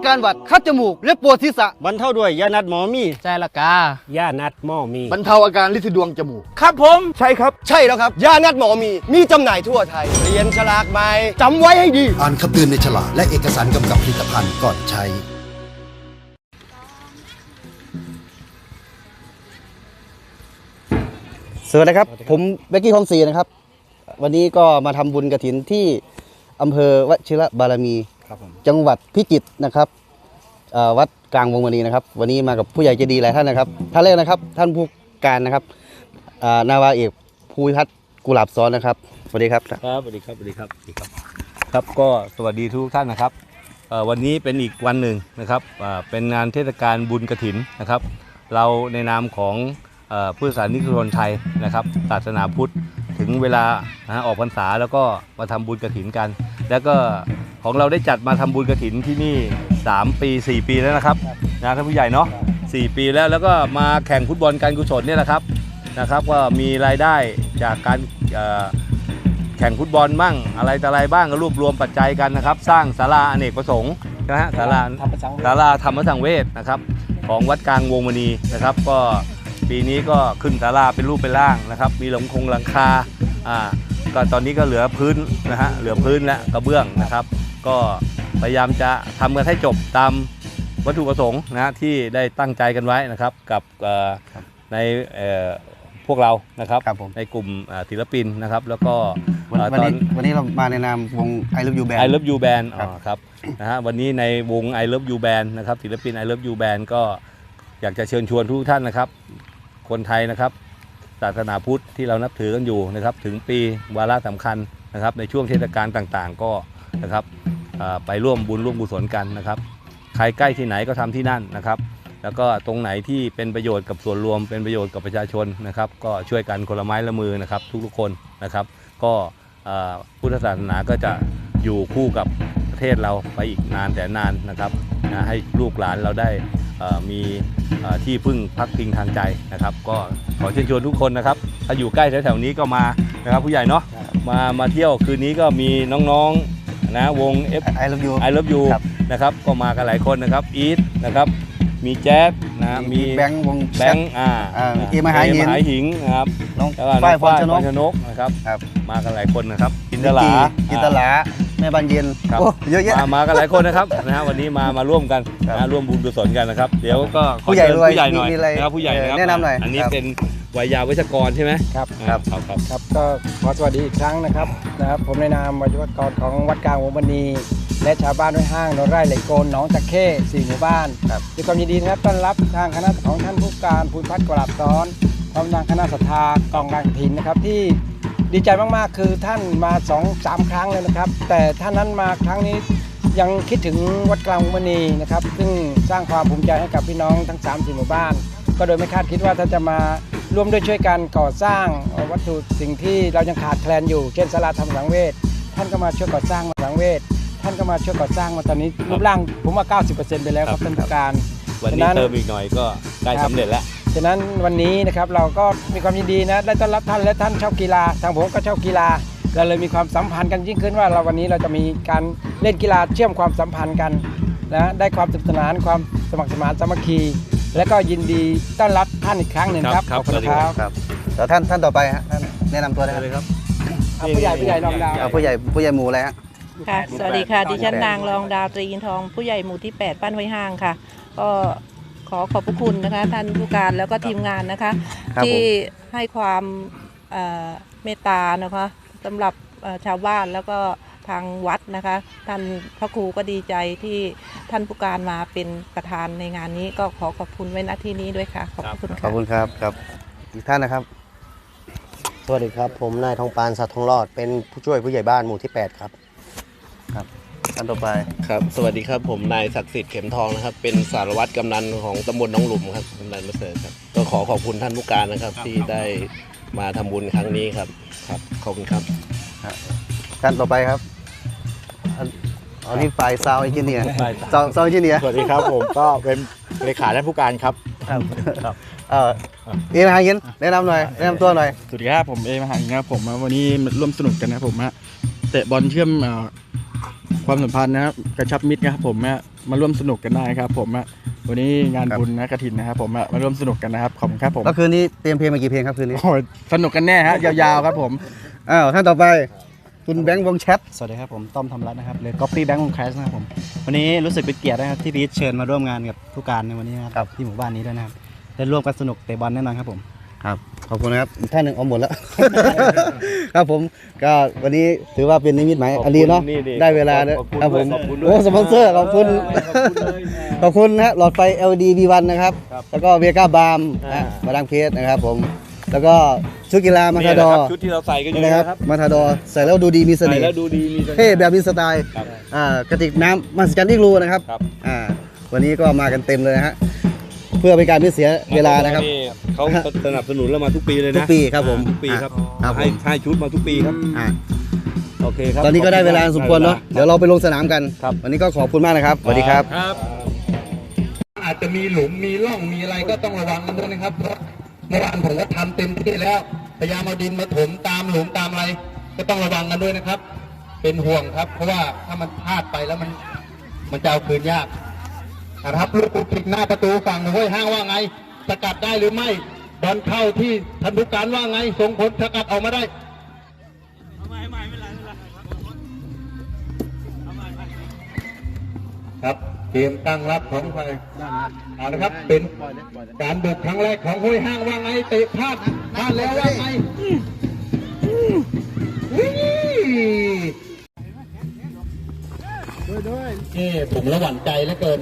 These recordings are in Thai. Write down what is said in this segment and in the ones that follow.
อมีอาการหวัดคัดจมูก และปวดศีรษะบรรเทาด้วยยานัดหมอมีใจละกา ยานัดหมอมี บรรเทาอาการลินดวงจมูก ครับผม ใช่ครับ ใช่แล้วครับ ยานัดหมอมี มีจำหน่ายทั่วไทย เรียนฉลากใหม่จำไว้ให้ดี อ่านคำเตือนในฉลากและเอกสารกำกับผลิตภัณฑ์ก่อนใช้สวัสดีครับ ผมเบกกี้คองศรีนะครับ วันนี้ก็มาทำบุญกระถินที่อำเภอวชิระบารมีครับผม จังหวัดพิจิตรนะครับเอ่อวัดกลางวงมณีนะครับ วันนี้มากับผู้ใหญ่ใจดีหลายท่านนะครับท่านแรกนะครับ ท่านผู้การนะครับอ่านาวาเอกภูมิพัฒน์กุหลาบซ้อนนะครับสวัสดีครับครับสวัสดีครับสวัสดีครับสวัสดีครับ ครับก็สวัสดีทุกท่านนะครับเอ่อวันนี้เป็นอีกวันหนึ่งนะครับอ่าเป็นงานเทศกาลบุญกระถินนะครับ เราในนามของเอ่อพุทธศาสนิกชนไทยนะครับศาสนาพุทธถึงเวลานะฮะออกพรรษาแล้วก็มาทำบุญกระถินกัน แล้วก็ ของเราได้จัดมาทำบุญกระถินที่นี่ 3 ปี 4 ปีแล้วนะครับนะท่านผู้ใหญ่เนาะ4ปีแล้วแล้วก็มาแข่งฟุตบอลการกุศลเนี่ยแหละครับนะครับก็มีรายได้จากการแข่งฟุตบอลบ้างอะไรต่ออะไรบ้างก็รวบรวมปัจจัยกันนะครับ สร้างศาลาอเนกประสงค์นะฮะศาลาศาลาธรรมสังเวชนะครับ ของวัดกลางวงมณีนะครับ ก็ปีนี้ก็ขึ้นศาลาเป็นรูปเป็นร่างนะครับ มีหลังคงหลังคาอ่าก็ตอนนี้ก็เหลือพื้นนะฮะเหลือพื้นและกระเบื้องนะครับ ก็พยายามจะทำกันให้จบตามวัตถุประสงค์นะฮะที่ได้ตั้งใจกันไว้นะครับกับเอ่อในเอ่อพวกเรานะครับครับผมในกลุ่มอ่าศิลปินนะครับ แล้วก็วันเอ่อวันตอนี้นวันนี้เรามาในนามวง I Love You Band I Love You Band ครัอ๋บอครับนะฮะวันนี้ในวง I Love You Band นะครับศิลปิน I Love You Band ก็อยากจะเชิญชวนทุกท่านนะครับ คนไทยนะครับศาสนาพุทธที่เรานับถือกันอยู่นะครับ ถึงปีวาระสำคัญนะครับ ในช่วงเทศกาลต่างๆ ก็ นะครับไปร่วมบุญร่วมกุศลกันนะครับ ใครใกล้ที่ไหนก็ทำที่นั่นนะครับ แล้วก็ตรงไหนที่เป็นประโยชน์กับส่วนรวม เป็นประโยชน์กับประชาชนนะครับ ก็ช่วยกันคนละไม้ละมือนะครับทุกๆคนนะครับ ก็พุทธศาสนาก็จะอยู่คู่กับประเทศเราไปอีกนานแต่นานนะครับนะให้ลูกหลานเราได้มีที่พึ่งพักพิงทางใจนะครับ ก็ขอเชิญชวนทุกคนนะครับ ถ้าอยู่ใกล้แถวๆนี้ก็มานะครับผู้ใหญ่เนาะมามาเที่ยวคืนนี้ก็มีน้องๆ นะวง F I Love You I love you ครับนะครับก็มากันหลายคนนะครับอีทนะครับมีแจ๊ดนะมีแบงค์วงแบงค์อ่าอ่ามีเอมหาหิงเอมหาหิงนะครับน้องแล้วก็น้ฝ้าอยงพรฝ้ายชนพกรชนกนะครับครับมากันหลายคนนะครับกินตลากินตลาแม่บานเย็นครับโอ้เยอะแยะมามากันหลายคนนะครับนะฮะวันนี้มามาร่วมกันครับนะร่วมบุญกุศลกันนะครับ เดี๋ยวก็ขอผู้ใหญ่เชิญรวยผู้ใหญ่หน่อยมีมีอะไรนะครับผู้ใหญ่นะครับแนะนำหน่อยอันนี้ครับเป็น วัยยาวัชกรใช่ไหมครับอ่าครับครับครับครับก็ขอสวัสดีอีกครั้งนะครับนะครับ ผมในนามวิทยากรของวัดกลางวงมณีและชาวบ้านด้วยห้างนนไร่ไหลโกนหนองตะเข้สี่หมู่บ้านครับด้วยความยินดีนะครับต้อนรับทางคณะของท่านผู้การภูมิพัฒน์กราบซ้อนพร้อมทางคณะศรัทธากองการถินนะครับที่ดีใจมากๆ คือท่านมา2อสามครั้งเลยนะครับ แต่ท่านนั้นมาครั้งนี้ยังคิดถึงวัดกลางวงมณีนะครับ ซึ่งสร้างความภูมิใจให้กับพี่น้องทั้ง3ามสี่หมู่บ้าน ก็โดยไม่คาดคิดว่าท่านจะมา ร่วมด้วยช่วยกันก่อสร้างเอ่อวัตถุสิ่งที่เรายังขาดแคลนอยู่ เช่นศาลาธรรมสังเวชท่านก็มาช่วยก่อสร้างมาสังเวชท่านก็มาช่วยก่อสร้างมาตอนนี้รูปร่างผมว่า 90%ไปแล้วครับท่านผู้การวันนี้ฉะนั้นเติมอีกหน่อยก็ใกล้ครับสำเร็จแล้วฉะนั้นวันนี้นะครับเราก็มีความยินดีนะได้ต้อนรับท่านและท่านชอบกีฬา ทางผมก็ชอบกีฬาเราเลยมีความสัมพันธ์กันยิ่งขึ้นว่าเราวันนี้เราจะมีการเล่นกีฬาเชื่อมความสัมพันธ์กันนะได้ความสนุกสนานความสมัครสมานสามัคคี และก็ยินดีต้อนรับท่านอีกครั้งหนึ่งครับครับขอบคุณสวัสดีคครัรับบครับแล้วท่านท่านต่อไปฮะท่านแนะนำตัวนะคได้รับเลยครับอะผู้ใหญ่ผู้ใหญ่ลองดาวเอาผู้ใหญ่ผู้ใหญ่หมู่อะไรฮะค่ะ สวัสดีค่ะ ดิฉันนางรองดาวตรีอินทองผู้ใหญ่หมู่ที่ 8 บ้านห้วยห้างค่ะ ก็ขอขอบพระคุณนะคะ ท่านผู้การแล้วก็ทีมงานนะคะ ครับที่ผมให้ความเอ่อเมตตานะคะสำหรับเอ่อชาวบ้านแล้วก็ ทางวัดนะคะ ท่านพระครูก็ดีใจที่ท่านผู้การมาเป็นประธานในงานนี้ก็ขอขอบคุณไว้ณที่นี้ด้วยค่ะ ขอบพระคุณขอค่ะบคุณครับครับ อีกท่านนะครับ สวัสดีครับ ผมนายทองปานสัตว์ทองรอด เป็นผู้ช่วยผู้ใหญ่บ้านหมู่ที่ 8 ครับ ท่านต่อไปครับ สวัสดีครับผมนายศักดิ์สิทธิ์เข็มทองนะครับ เป็นสารวัตรกำนันของตำบลหน้องหลุมครับกำนันประเสริฐครับ ก็ขอขอบคุณท่านผู้การนะครับ ที่ได้มาทำบุญครั้งนี้ครับครับขอบคุณครับ ท่านต่อไปครับ ท่านอันนี้ฝ่ายซาวอินจิเนียร์ฝ่ายซาวซาวอินจิเนียร์สวัสดีครับผมก็เป็นเลขาท่านผู้การครับ ครับครับ เออเอ็นหาเงินแนะนำหน่อยแนะนำตัวหน่อย สวัสดีครับผมเอมหาอิงครับผมวันนี้มาร่วมสนุกกันนะครับผมฮะเตะบอลเชื่อมเอ่อความสัมพันธ์นะครับกระชับมิตรนะครับผมฮะมาร่วมสนุกกันได้ครับผมฮะวันนี้งานครับ บุญนะกระถินนะครับผมฮะมาร่วมสนุกกันนะครับขอบคุณครับผมแล้วคืนนี้เตรียมเพลงมากี่เพลงครับคืนนี้โอ้ยสนุกกันแน่ฮะยาวๆครับผมอ้าวท่านต่อไป คุณแบงค์วงแชท สวัสดีครับผมต้อมธรรมรัตน์นะครับหรือ Copy Bank of Christ นะครับผมวันนี้รู้สึกเป็นเกียรตินะครับที่พีชเชิญมาร่วมงานกับผู้การในวันนี้นะครับที่หมู่บ้านนี้ด้วยนะครับได้ร่วมกันสนุกเตะบอลแน่นอนครับผม ครับ ขอบคุณนะครับอีกท่านหนึ่งเอาหมดแล้ว ครับผมก็วันนี้ถือว่าเป็นนิมิตหมายขอบคุณอันดีเนาะนี่ดิได้เวลาแล้วขอบคุณครับผมขอบคุณด้วย โอ้สปอนเซอร์ขอบคุณ ขอบคุณนะฮะหลอดไฟ LED V1 นะครับ ครับแล้วก็เวก้าบาร์มอ่า มาดังเพจนะครับผม แล้วก็ชุดกีฬามาทาดอนี่แหละคร์บชุดที่เราใส่กันอยู่นะนะคครัรับบมาทาดอร์ใส่แล้วดูดีมีเสใส่น่ห์แล้วดูดีมีสน่ห์เท่แบบมีสไตล์ครับอ่ากระติกน้ำมาสจันอีกรูนะครับครับอ่าวันนี้ก็มากันเต็มเลยนะฮะเพื่อเป็นการไม่เสียเวลานะครับเขาสนับสนุนเรามาทุกปีเลยนะทุกปีครับผมทุกปีครับครับผมให้ให้ชุดมาทุกปีครับอ่าโอเคครับตอนนี้ก็ได้เวลาสมควรเนาะได้วลเดี๋ยวเราไปลงสนามกันครับวันนี้ก็ขอบคุณมากนะครับสวัสดีครับครับ อาจจะมีหลุมมีร่องมีอะไรก็ต้องระวังกันด้วยนะครับ เพราะเมื่อวานผมก็ทำเต็มที่แล้วพยายามเอาดินมาถมตามหลุมตามอะไร ก็ต้องระวังกันด้วยนะครับ เป็นห่วงครับ เพราะว่าถ้ามันพลาดไปแล้วมัน มันจะเอาคืนยากนะครับลูกกุกหน้าประตูฝั่งห้วยห้างว่าไง สกัดได้หรือไม่บอลเข้าที่ทันทุกการว่าไงส่งผลสกัดออกมาได้ครับ เกมตั้งรับของใครเอาละครับ เป็นการบุกครั้งแรกของห้วยห้างว่าไงเตะพลาดพลาดแล้วว่าไงวิ่เอ้ผมระหวั่นใจเหลือเกิน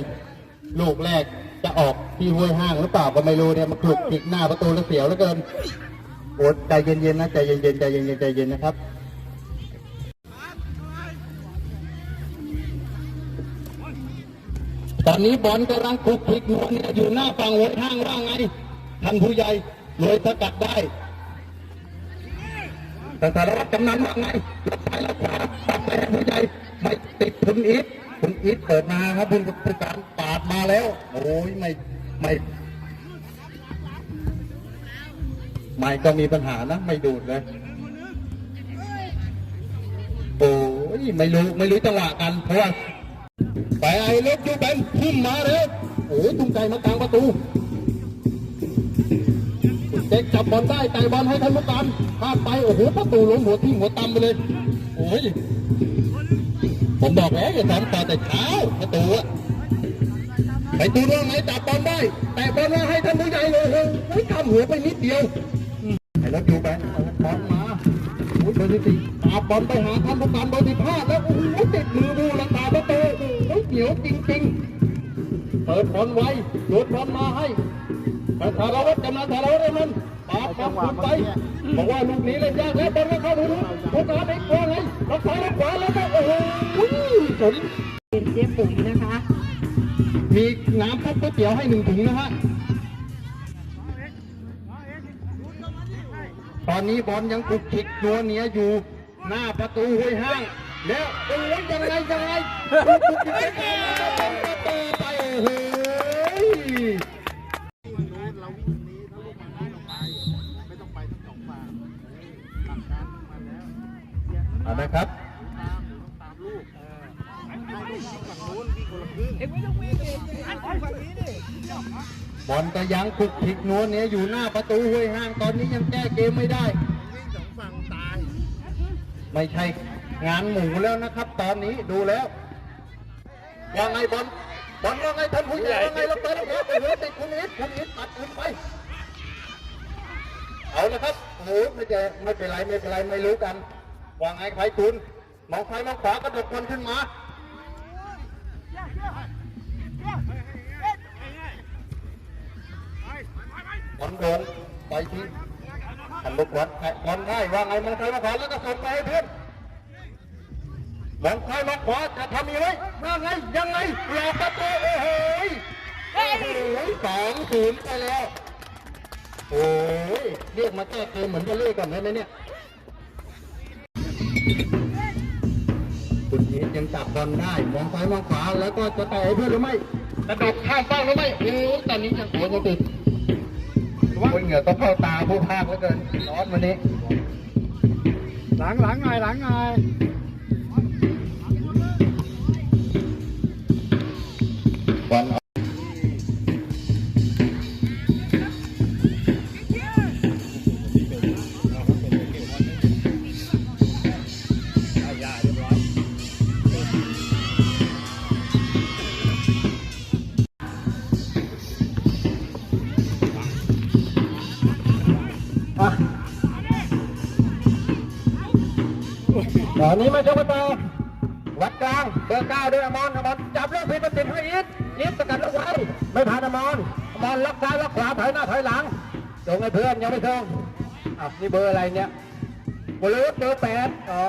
ลูกแรกจะออกที่ห้วยห้างหรือเปล่าก็ไม่รู้เนี่ยมาคลุกติกหน้าประตูแล้วเสียวเหลือเกินโอดใจเย็นๆนะใจเย็นๆใจเย็นๆใจเย็นนะครับ ตอนนี้บอลกำลังคลุกคลิกนวลเนี่ยอยู่หน้าฝั่งหัวห้างว่าไงท่านผู้ใหญ่เลยสกัดได้แต่สารวัตรกำนันว่าไงรับสายรับขวาปัดไปให้ผู้ใหญ่ไม่ติดคุณอีทคุณอีทเปิดมาครับคุณผู้การปาดมาแล้ว โอ้ยไม่ไม่ไม่ก็มีปัญหานะไม่ดูดเลยโอ้ยไม่รู้ไม่รู้จังหวะกันเพราะว่า ไปไอ้เล็กยูเป็นพุ่มมาเลยโอ้ยตุ้งใจมากลางประตูเจ๊กจับบอลได้แต่บอลให้ท่านผู้การพลาดไปโอ้โหประตูล้มหัวทิ่หัวตำไปเลยโอ้ยผมบอกแล้วอย่าทำต่อแต่เช้าประตูอะไปตูว่าไงจับบอลได้ แต่บอลว่าให้ท่านผู้ใหญ่เลยโอ้ยทำหัวไปนิดเดียวไอ้เล็กยูเป็นบอลมาโอ้ยเบอร์ที่สี่ตาบอลไปหาท่านผู้การเบอร์ที่ห้าแล้วโอ้โหติดมือบูละตาประตู เหนียวจริงๆ เปิดบอลไว้โยนบอลมาให้แต่ธารวัตรกำนันธารวัตรกำนันปาดบอลไปบอกว่าลูกนี้เล่นยากแล้วบอลก็เข้าหูผู้การเอกว่าไงรับซ้ายรับขวาแล้วก็โอ้โหสนเป็นเจ๊ปุ๋ยนะคะ มีน้ำข้าวก๋วยเตี๋ยวให้หนึ่งถุงนะฮะตอนนี้บอลยังคลุกคลิกนัวเนียอยู่ หน้าประตูห้วยห้าง แล้วอ้ยยัง ไงยังไงคลุกคลิกไปก่อนแล้วก็เป็นประตูไปโอ้โหเอาละครับบอลก็ยังคุกคลิกนัวเนียอยู่หน้าประตูห้วยห้างตอนนี้ยังแก้เกมไม่ได้ ไม่ใช่ งานหมูแล้วนะครับ ตอนนี้ดูแล้วว่าไงบอลบอลว่าไงท่านผู้ใหญ่ว่าไงเราเปิดแล้วไปเลยติดคุณอิทคุณอิทตัดคุณไป เอาละครับโอ้โหไม่เจไม่เป็นไรไม่เป็นไรไม่รู้กันว่าไงใครทุนมองซ้ายมองขวากระดกบอลขึ้นมาบอลโดนไปที่ทันลูกบอลแตะบอลได้ว่าไงมองซ้ายมองขวาแล้วก็ส่งไปให้เพื่อน มองซ้ายมองขวาจะทำยังไงว่าไงยังไงหลอกประตูโอ้โหยโอ้โหสองศูนย์ไปแล้ว โอ้ยเรียกมาแก้เกมเหมือนจะเล่ก่อนได้ไหมเนี่ยคุณยีดยังจับบอลได้มองซ้ายมองขวาแล้วก็จะตะให้เพื่อนหรือไม่กระโดดข้ามเป้าหรือไม่โอ้ยตอนนี้ยังหัวยังติดเหงื่อต้องเข้าตาผู้ภาคเหลือเกินร้อนวันนี้ หลังหลังไงหลังไง วันตอนนี้มาชกกันต่อวัดกลางเบอร์เก้าด้วยอมรอมรจับลูกผิดมาติดให้อีท อีทสกัดลูกไว้ไม่ผ่านอมรอมรล็อกซ้ายล็อกขวาถอยหน้าถอยหลังส่งให้เพื่อนยังไม่ส่งอะนี่เบอร์อะไรเนี่ยบอลลูนเบอร์แปดอ๋อ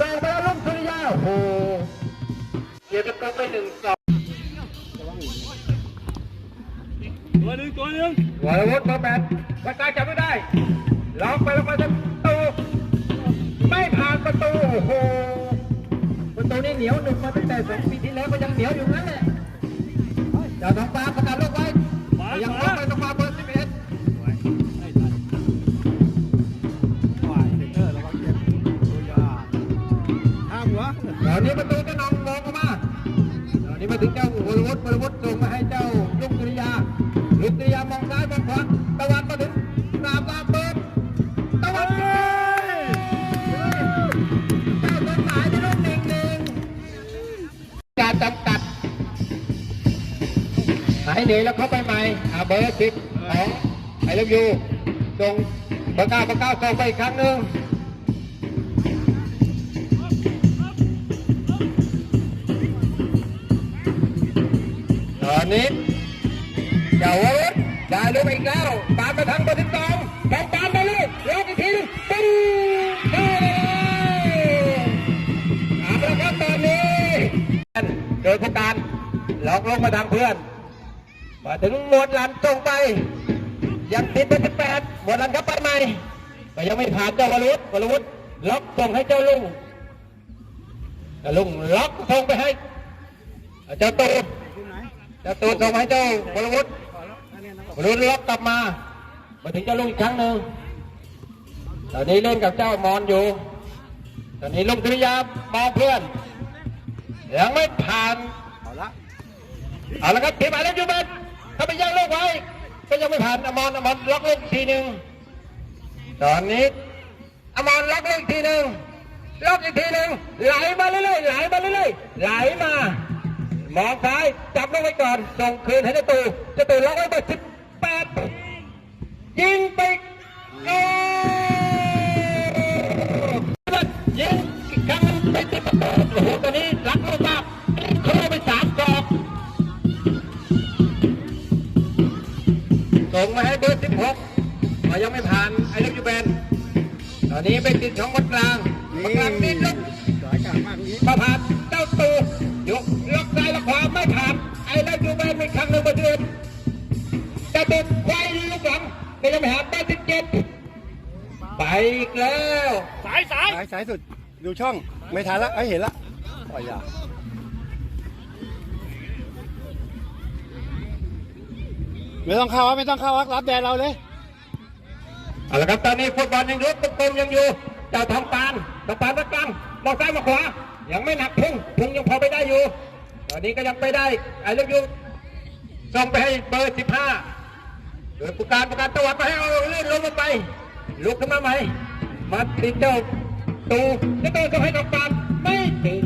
ส่งไปแล้วลุงสุริยาโอ้โหเกียร์ตะกบไปหนึ่งสองตัวหนึ่งตัวหนึ่งวรวุฒิเบอร์แปดวัดกลางจับไม่ได้ล็อกไปล็อกไปประตูไม่ผ่านประตูโอ้โหประตูนี่เหนียวหนึบมาตั้งแต่สองปีที่แล้วก็ยังเหนียวอยู่นั่นแหละ เจ้าทองฟ้าประกันลูกไว้ยังล็อกไปน้องฟ้าเบอร์สิบเอ็ดเดี๋ยวนี้ประตูก็น้องมองเข้ามาเดี๋ยวนี้มาถึงเจ้าวรวุฒิวรวุฒิส่ง เหนื่อยแล้วเข้าไปใหม่อ่าเบอร์สิบของไอ้ลูกยูส่งเบอร์เก้าเบอร์เก้าส่งไปอีกครั้งหนึ่งตอนนี้เจ้าวรุษได้ลูกอีกแล้วปาดไปทางเบอร์สิบสองแข่งปาดไปเลยล็อกอีกทีหนึงปึ้งได้เลยเอาละครับตอนนี้โดยผู้การหลอกลงมาทางเพื่อน มาถึงหมวดหลันส่งไป ยังติดเป็นสิบแปดหมวดหลันครับไปใหม่ก็ยังไม่ผ่านเจ้าวรุษวรวุฒิล็อกส่งให้เจ้าลุงลุงล็อกส่งไปให้เจ้าตูดเจ้าตูดส่งให้เจ้าวรวุฒิวรวุฒิล็อกกลับมา มาถึงเจ้าลุงอีกครั้งหนึ่งตอนนี้เล่นกับเจ้ามอนอยู่ ตอนนี้ลุงสุริยามองเพื่อนยังไม่ผ่านเอาละเอาละครับทีมหมายเลขยู เบนถ้าไปย่างลูกไว้ ก็ยังไม่ผ่านอมรอมรล็อกลูกทีหนึ่งตอนนี้อมรล็อกลูกทีหนึ่งล็อกอีกทีหนึ่งไหลมาเรื่อยๆไหลมาเรื่อยๆไหลมามองซ้ายจับลูกไว้ก่อนส่งคืนให้เจ้าตูจ้าตูล็อกไว้เบอร์สิบแปดยิงไปโอ้ยิงอีกครั้งหนึ่งไปติดประตูโอ้โหตอนนี้รัก ส่งมาให้เบอร์สิบหกมายังไม่ผ่านไอ้เล็กยูแบนตอนนี้เป็นติดของวัดกลางวัดกลางนี่ลุกมาผ่านเจ้าตูยกล็อกซ้ายล็อกขวาไม่ผ่านไอ้เล็กยูแบนมีครั้งหนึ่งเบอร์สิบเอ็ดจะติดไว้ลูกหลังก็ยังไม่ผ่านเบอร์สิบเจ็ดไปอีกแล้วสายสายสายสายสุด ดูช่องไม่ทันละไอ้ยเห็นละปล่อยยา ไม่ต้องเข้าไม่ต้องเข้ารับรับแดนเราเลยเอาละครับตอนนี้ฟุตบอลยังยุบตุ๊กตุมยังอยู่เจ้าทองปานทองปานตะกลางมองซ้ายมองขวายังไม่หนักพุ่งพุ่งยังพอไปได้อยู่ ตอนนี้ก็ยังไปได้ไอ้ลูกยูส่งไปให้เบอร์สิบห้าโดยผู้การผู้การตะวัดไปให้เอาลื่นลงมาไป ลุกขึ้นมาใหม่มาติดเจ้าตูเจ้าตูส่งให้ทองปานไม่ถึง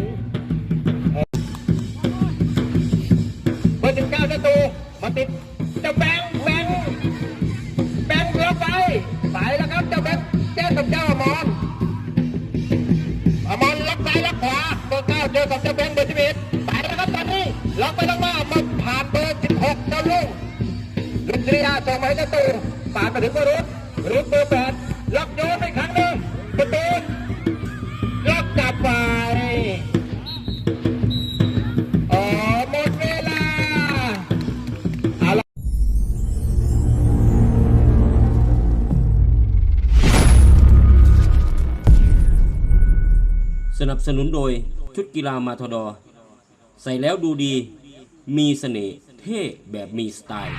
เจ้าแบงแบงแบงเรือไปไปแล้วครับเจ้าแบงค์แจ้งกับเจ้าอมรอมรล็อกซ้ายล็อกขวาเบอร์เก้าเจอกับเจ้าแบงเบอร์สิบเอ็ดไปแล้วครับตอนนี้ล็อกไปล็อกมามาผ่านเบอร์สิบหกเจ้าลุงลุงศรียาส่งมาให้เจ้าตูผ่านมาถึงเบอร์รุ่นรุ่นเบอร์แปด สนุนโดยชุดกีฬามาทดอ ใส่แล้วดูดี มีเสน่ห์เท่แบบมีสไตล์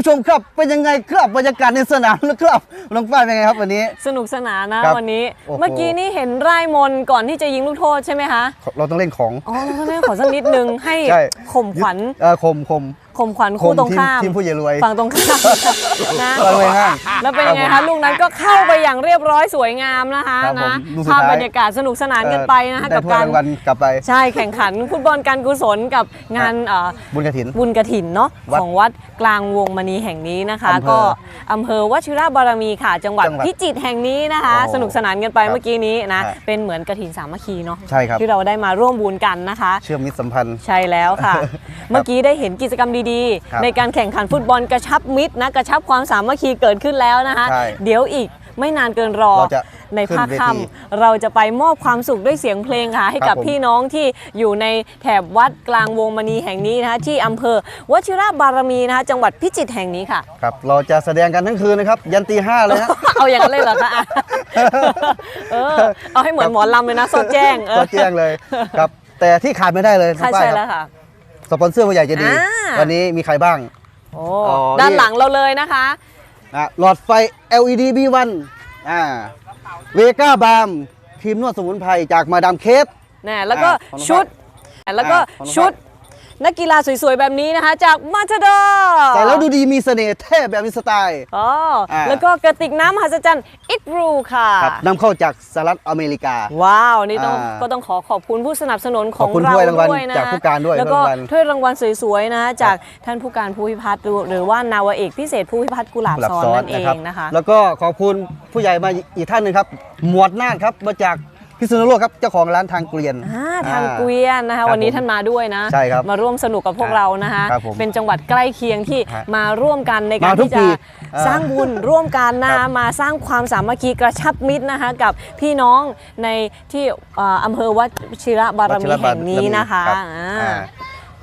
ผู้ชมครับเป็นยังไงครับบรรยากาศในสนามนะครับน้องฝ้ายเป็นไงครับวันนี้ สนุกสนานนะ ครับวันนี้ โอ้โห เมื่อกี้นี่เห็นไร่มนต์ก่อนที่จะยิงลูกโทษใช่ไหมคะ เราต้องเล่นของ อ๋อเราก็เล่นขอสักนิดนึงให้ใช่ ข่มขวัญ เออคมคม ข่มขวัญคู่ตรงข้ามทีมผู้ใหญ่รวยฝั่งตรงข้ามนะรวยห้างแล้วเป็นยังไงคะลูกนั้นก็เข้าไปอย่างเรียบร้อยสวยงามนะคะครับผมนะลูกสุดภาพท้ายบรรยากาศสนุกสนานกันไปนะคะได้กับถ้วยการรางวัลกลับไปใช่แข่งขันฟุตบอลการกุศลกับงานเอ่อบุญกระถินบุญกระถินเนาะวัดของวัดกลางวงมณีแห่งนี้นะคะอำเภอก็อำเภอวชิระบารมีค่ะ จังหวัดจังหวัดพิจิตรแห่งนี้นะคะโอ้สนุกสนานกันไปครับเมื่อกี้นี้นะครับเป็นเหมือนกระถินสามัคคีเนาะใช่ครับที่เราได้มาร่วมบุญกันนะคะ เชื่อมมิตรสัมพันธ์ใช่แล้วค่ะ เมื่อกี้ได้เห็นกิจกรรมดีครับๆในการแข่งขันฟุตบอลกระชับมิตรนะกระชับความสามัคคีเกิดขึ้นแล้วนะคะใช่เดี๋ยวอีกไม่นานเกินรอเราจะในภาคขึ้นเวทีค่ำเราจะไปมอบความสุขด้วยเสียงเพลงค่ะ ให้ครับกับผมพี่น้องที่อยู่ในแถบวัดกลางวงมณีแห่งนี้นะคะที่อำเภอวชิระบารมีนะคะจังหวัดพิจิตรแห่งนี้ค่ะครับเราจะแสดงกันทั้งคืนนะครับ ยันตีห้าเลยฮะเอาอย่างนั้นเลยเหรอคะอะเออเอาให้เหมือนหมอลำเลยนะสอดแจ้งเออก็แจ้งเลยครับ แต่ที่ขาดไม่ได้เลยน้องค่ะฝ้ายใช่คแล้รับวค่ะ สปอนเซอร์ผู้ใหญ่ใจะดี อ่า วันนี้มีใครบ้าง โอ้อ๋อด้านนี่หลังเราเลยนะคะอะหลอดไฟ LED B1 อ่าเวก้าบาล์มครีมนวดสมุนไพรจากมาดามเคสนะแล้วก็อ่าของน้องชุด แล้วก็อ่าของน้องชุด นักกีฬาสวยๆ แบบนี้นะคะ จากมาชดอใส่แล้วดูดีมีเสน่ห์เท่แบบมีสไตล์ อ๋ออ่าแล้วก็กระติกน้ำมหัศจรรย์อิกรูค่ะ ครับนำเข้าจากสหรัฐอเมริกา ว้าว นี่ต้องอ่าก็ต้องขอขอบคุณผู้สนับสนุนขขออบงคุณเราถ้วยรางวัลด้วยนะจากผู้การด้วยแล้วก็ถ้วยรางวัลถ้วยรางวัลสวยๆ นะคะจาก ท่านผู้การภูพิพัฒน์หรือว่านาวาเอกพิเศษภูพิพัฒน์กุหลาบหลับซ้อนซ้อนนั่นเอนะครับงนะคะ แล้วก็ขอบคุณผู้ใหญ่มาอีกท่านหนึ่งครับ หมวดนาฏครับมาจาก พิษณุโลกครับเจ้าของร้านทางเกลียนอ่าทางเกวียนนะคะครับวันนี้ผมท่านมาด้วยนะใช่ครับมาร่วมสนุกกับพวกเรานะคะครับผมเป็นจังหวัดใกล้เคียงที่ฮะมาร่วมกันในการมาทุกที่จะปีอ่าสร้างบุญร่วมกันนะครัคะบมาสร้างความสามัคคีกระชับมิตรนะคะกับพี่น้องในที่เอ่ออำเภอวัชิระบารมีแห่งนี้นะคะรับอ่า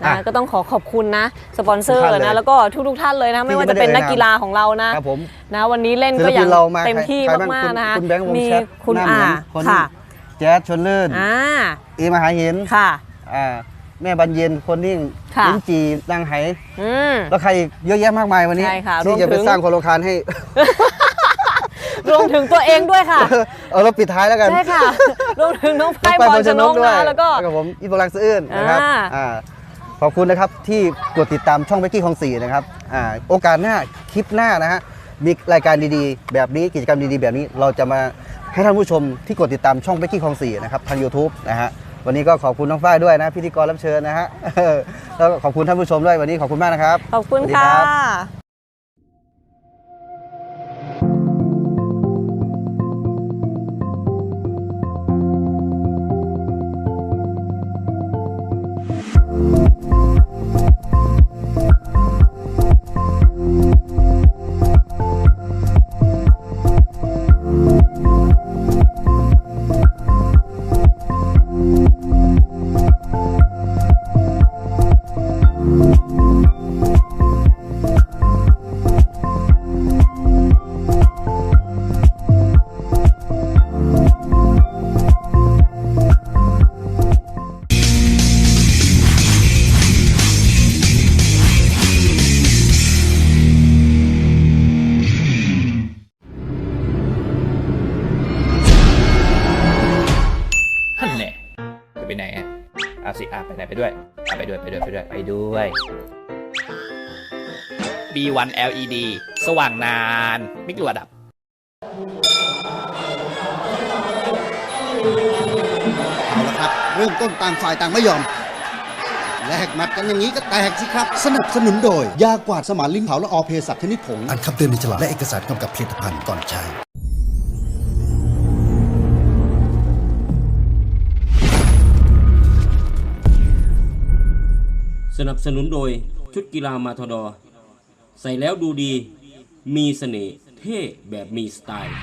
อ่านะอะก็ต้องขอขอบคุณนะ สปอนเซอร์ทุกท่านเลยนะแล้วก็ทุกๆท่านเลยนะ ไม่ว่าจะเป็นนักกีฬาของเรานะครับผมนะวันนี้เล่นศิก็ลอย่าปิงนเรามาเต็มที่ใครบ้งมากคุณๆนะคะคุณแบงค์วงมีแชทคุณหน้าอาเหมือนคนค่ะ แจ๊สชนลื่นอ่าเอมหาเห็นค่ะอ่าแม่บรรเย็นคนนิ่งค่ะลิ้นจีนางไหอืมแล้วใครอีกเยอะแยะมากมายวันนี้ใช่ค่ะรวที่มจะไปถึงสร้างโคโลคารให้ รวมถึงตัวเองด้วยค่ะ เอาเราปิดท้ายแล้วกันใช่ค่ะรวมถึงน้องไพ่ไปพรชนกด้วยนะแล้วก็กับผมอิบลักซ์อื่นนะครับอ่าอ่าขอบคุณนะครับที่กดติดตามช่องเบกกี้ของสี่นะครับอ่าโอกาสหน้าคลิปหน้านะฮะมีรายการดีๆ แบบนี้กิจกรรมดีๆ แบบนี้เราจะมา ให้ท่านผู้ชมที่กดติดตามช่องเบกกี้ของสี่นะครับทาง YouTube นะฮะวันนี้ก็ขอบคุณน้องฝ้ายด้วยนะพิธีกรรับเชิญนะฮะแล้วก็ขอบคุณท่านผู้ชมด้วยวันนี้ขอบคุณมากนะครับ ขอบคุณสวัสดีค่ะรับฮั่ ด้วยอะไปด้วย ไปด้วย ไปด้วย ไปด้วย B1 LED สว่างนานไม่กลัวดับ เอาละครับ เริ่มต้นต่างฝ่ายต่างไม่ยอม แลกหมัดกันอย่างนี้ก็แตกสิครับ สนับสนุนโดย ยากวาดสมานลิ้นเผาและออเพสัตชนิดผงอันคำเตือนในฉลากและเอกสารกำกับผลิตภัณฑ์ก่อนใช้ สนับสนุนโดยชุดกีฬามาทดอ ใส่แล้วดูดี มีเสน่ห์เท่แบบมีสไตล์